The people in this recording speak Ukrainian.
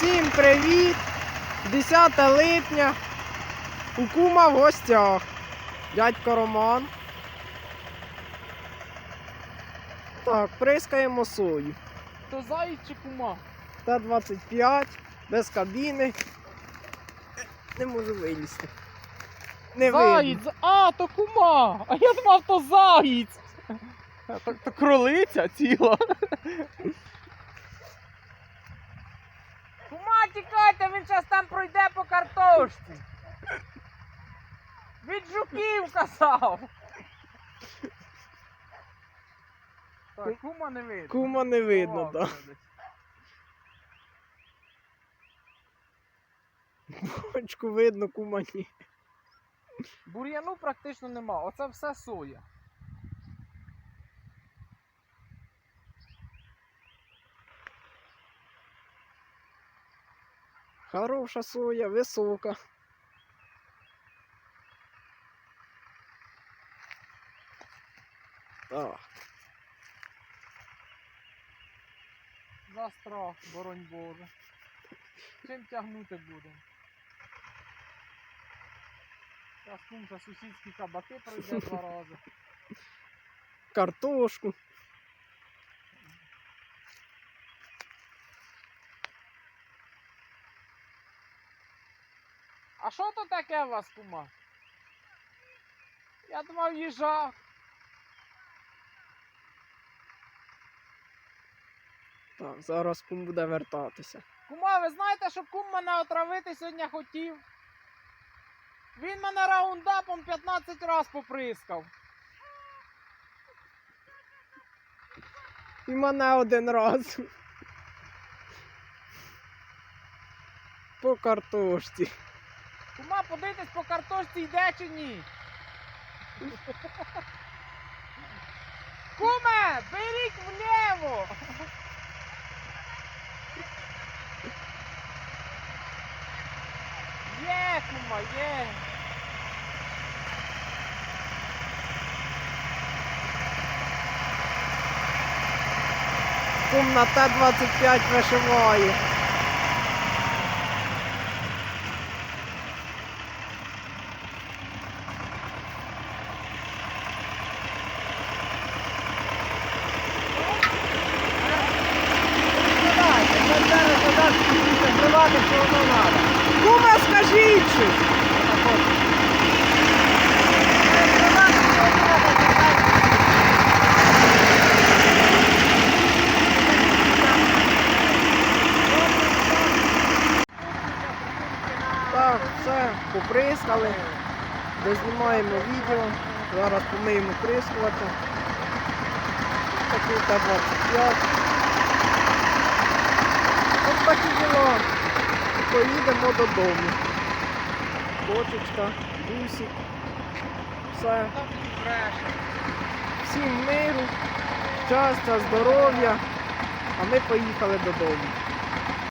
Всім привіт! 10 липня. У кума в гостях. Дядько Роман. Так, прискаємо сою. То заєць чи кума? Т-25, без кабіни. Не можу вилізти. Не видно. А, то кума! А я думав, то заєць! То, то кролиця ціла. Кума, тікайте, він зараз там пройде по картошці. Від жуків казав. Так, кума не видно. Кума не видно, так. Бочку видно, кума ні. Бур'яну практично нема. Оце все соя. Хороша соя, висока. Так. За страх, боронь Боже. Чим тягнути будемо? Зараз кумша сусідські кабаки пройде два рази. Картошку. А що то таке у вас, кума? Я думав їжак. Так, зараз кум буде вертатися. Кума, ви знаєте, що кум мене отравити сьогодні хотів? Він мене раундапом 15 раз поприскав. І мене один раз. По картошці. Кума, подивитись по картошці йде чи ні? Куме, беріть вліво! Є, кума, є. Кум на Т-25 вишиває. Скажіть! Так, все, поприскали. Дознімаємо відео. Зараз помиємо прискувати. Такий Т-25. Ось такі діла. Поїдемо додому. Кочечка, бусик. Все. Всім миру, щастя, здоров'я. А ми поїхали додому.